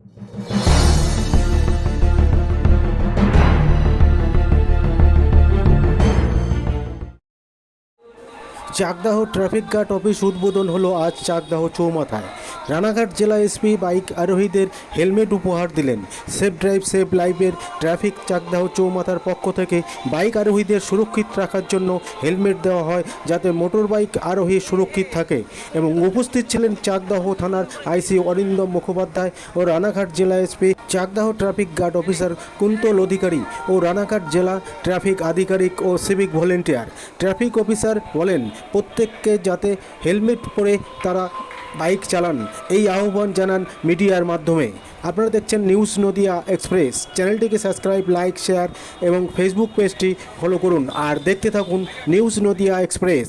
you Chakdah traffic guard office উদ্বোধন হলো আজ চাকদাহ চৌমাথায়। রানাঘাট জেলা এসপি বাইক আরোহীদের হেলমেট উপহার দিলেন। সেফ ড্রাইভ, সেফ লাইফের ট্রাফিক চাকদাহ চৌমাথার পক্ষ থেকে বাইক আরোহীদের সুরক্ষিত রাখার জন্য হেলমেট দেওয়া হয় যাতে মোটর বাইক আরোহী সুরক্ষিত থাকে এবং উপস্থিত ছিলেন চাকদাহ থানার আইসি অরিন্দম মুখোপাধ্যায় ও রানাঘাট জেলা SP Chakdah traffic guard officer Kuntal Adhikari ও রানাঘাট জেলা ট্রাফিক আধিকারিক ও সিভিক ভলেন্টিয়ার। ট্রাফিক অফিসার বলেন প্রত্যেককে যাতে হেলমেট পরে তারা বাইক চালান। এই আহ্বান জানান মিডিয়ার মাধ্যমে। আপনারা দেখছেন নিউজ নদিয়া এক্সপ্রেস। চ্যানেলটিকে সাবস্ক্রাইব, লাইক, শেয়ার এবং ফেসবুক পেজটি ফলো করুন। আর দেখতে থাকুন নিউজ নদিয়া এক্সপ্রেস।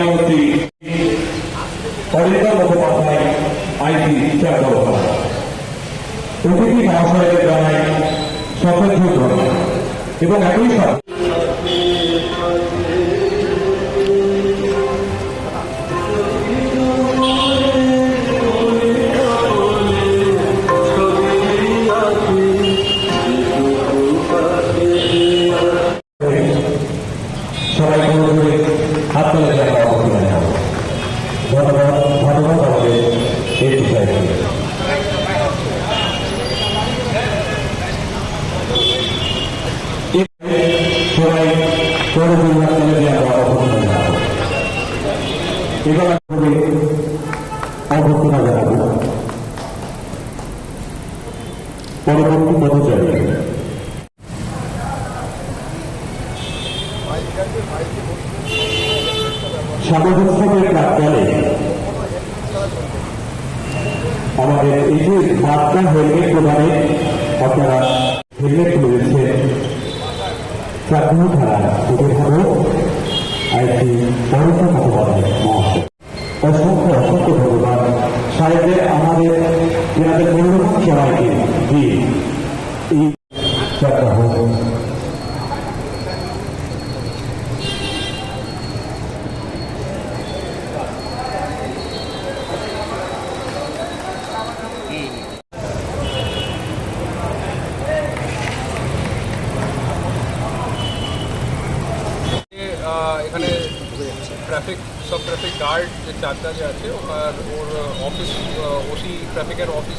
সম্মানীয়তী অরিন্দা মুখোপাধ্যায় আইটি চাকর প্রতিটি মহাশয়ের জানাই সকল এবং একই সাথে আমি অভ্যর্থনা জানাব পরবর্তী পদচারী প্রাক্কালে আমাদের এই যে বার্তা হেলমেট প্রদানে আপনারা হেলমেট চাকরি থানা উপভাগ আইসি পরন্ত এখানে ট্রাফিক সব ট্রাফিক গার্ড যে চারটা যে আছে, ওনার, ওর অফিস ওসি ট্রাফিকের অফিস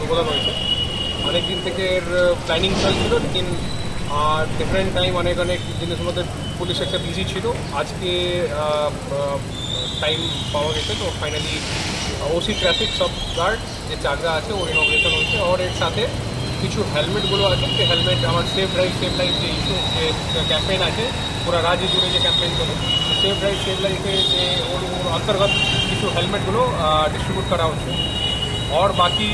উদ্বোধন হয়েছে অনেক দিন থেকে এর প্ল্যানিং চলছিল, লেকিন ডিফারেন্ট টাইম অনেক অনেক জিনিসের মধ্যে পুলিশ একটা বিজি ছিল। আজকে টাইম পাওয়া গেছে, তো ফাইনালি ওসি ট্রাফিক সব গার্ড যে চাকরা আছে, ওর ইনগ্রেশন হয়েছে। আর এর সাথে কিছু হেলমেটগুলো আছে যে হেলমেট আমার সেফ ড্রাইভ সেফ লাইফ যে ইস্যু যে ক্যাম্পেইন আছে, পুরো রাজ্য জুড়ে যে ক্যাম্পেইন চলে সেফ ড্রাইভ সেফ লাইফে যে ওর অন্তর্গত কিছু হেলমেটগুলো ডিস্ট্রিবিউট করা হচ্ছে। আর বাকি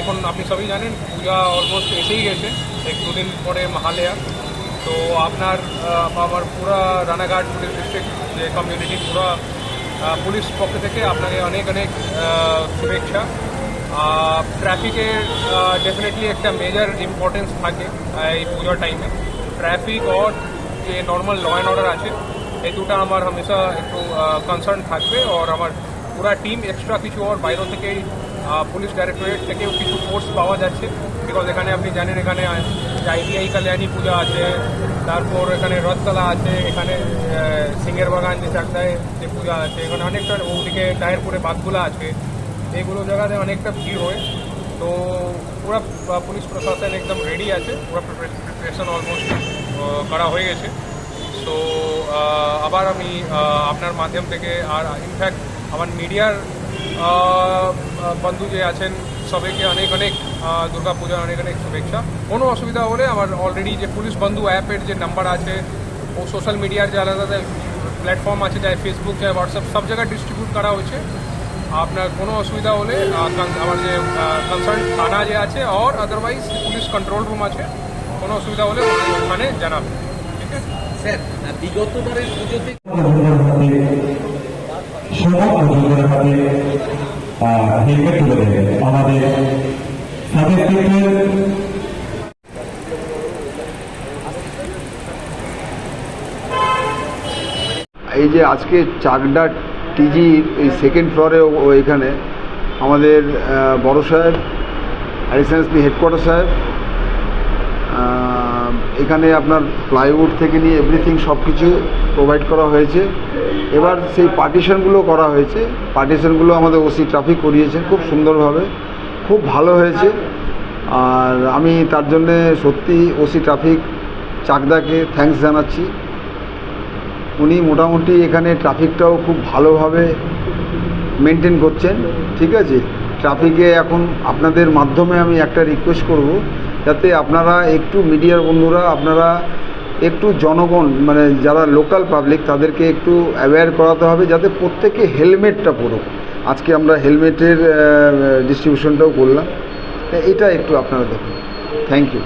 এখন আপনি সবই জানেন, পূজা অলমোস্ট এসেই গেছে, এক দুদিন পরে মহালয়া। তো আপনার আমার পুরা রানাঘাট পুলিশ ডিস্ট্রিক্ট যে কমিউনিটি পুরা পুলিশ পক্ষ থেকে আপনাকে অনেক অনেক শুভেচ্ছা। ট্রাফিকের ডেফিনেটলি একটা মেজর ইম্পর্টেন্স থাকে এই পুজোর টাইমে ট্রাফিক আর যে নর্মাল ল অ্যান্ড অর্ডার আছে, এই দুটো আমার হামেশা একটু কনসার্ন থাকবে আর আমার পুরা টিম এক্সট্রা কিছু আর বাইরে থেকে পুলিশ ডাইরেক্টরেট থেকেও কিছু ফোর্স পাওয়া যাচ্ছে। বিকজ এখানে আপনি জানেন, এখানে আইটিআই কল্যাণী পূজা আছে, তারপর এখানে রথতলা আছে, এখানে সিংহের বাগান যে চাকদায় যে পূজা আছে, এখানে অনেকটা ওদিকে টায়ারপুরে বাঘগুলো আছে। এইগুলো জায়গাতে অনেকটা ভিড় হয়। তো পুরা পুলিশ প্রশাসন একদম রেডি আছে। পুরো প্রিপারেশন অলমোস্ট করা হয়ে গেছে। তো আবার আমি আপনার মাধ্যম থেকে আর ইনফ্যাক্ট আমার মিডিয়ার বন্ধু যে আছেন, সবাইকে অনেক অনেক দুর্গা পূজার অনেক অনেক শুভেচ্ছা। কোনো অসুবিধা হলে আমার অলরেডি যে পুলিশ বন্ধু অ্যাপের যে নাম্বার আছে, ও সোশ্যাল মিডিয়ার যে আলাদা প্ল্যাটফর্ম আছে চাहे ফেসবুক চাहे হোয়াটসঅ্যাপ সব জায়গায় ডিস্ট্রিবিউট করা হয়েছে। আপনার কোনো অসুবিধা হলে আমার যে কনসার্ন থানা যে আছে আর আদারওয়াইজ পুলিশ কন্ট্রোল রুম আছে কোনো অসুবিধা হলে ওখানে জানাবেন। ঠিক আছে? স্যার বিগতবারের পুজোতে সবার প্রযোজকের হেলমেট তুলে দেবেন আমাদের সাব এই যে আজকে চাকদা টিজির এই সেকেন্ড ফ্লোরে এখানে। আমাদের বড় সাহেব অ্যাডিশনাল হেডকোয়ার্টার সাহেব এখানে আপনার প্লাইউড থেকে নিয়ে এভরিথিং সব কিছু প্রোভাইড করা হয়েছে। এবার সেই পার্টিশনগুলো করা হয়েছে। পার্টিশনগুলো আমাদের ওসি ট্রাফিক করিয়েছেন খুব সুন্দরভাবে। খুব ভালো হয়েছে। আর আমি তার জন্যে সত্যি ওসি ট্রাফিক চাকদাকে থ্যাঙ্কস জানাচ্ছি। উনি মোটামুটি এখানে ট্রাফিকটাও খুব ভালোভাবে মেনটেন করছেন, ঠিক আছে? ট্রাফিকে এখন আপনাদের মাধ্যমে আমি একটা রিকোয়েস্ট করব, যাতে আপনারা একটু মিডিয়ার বন্ধুরা, আপনারা একটু জনগণ মানে যারা লোকাল পাবলিক তাদেরকে একটু অ্যাওয়্যার করাতে হবে, যাতে প্রত্যেকে হেলমেটটা পরুক। আজকে আমরা হেলমেটের ডিস্ট্রিবিউশনটাও করলাম। এটা একটু আপনারা দেখুন। Thank you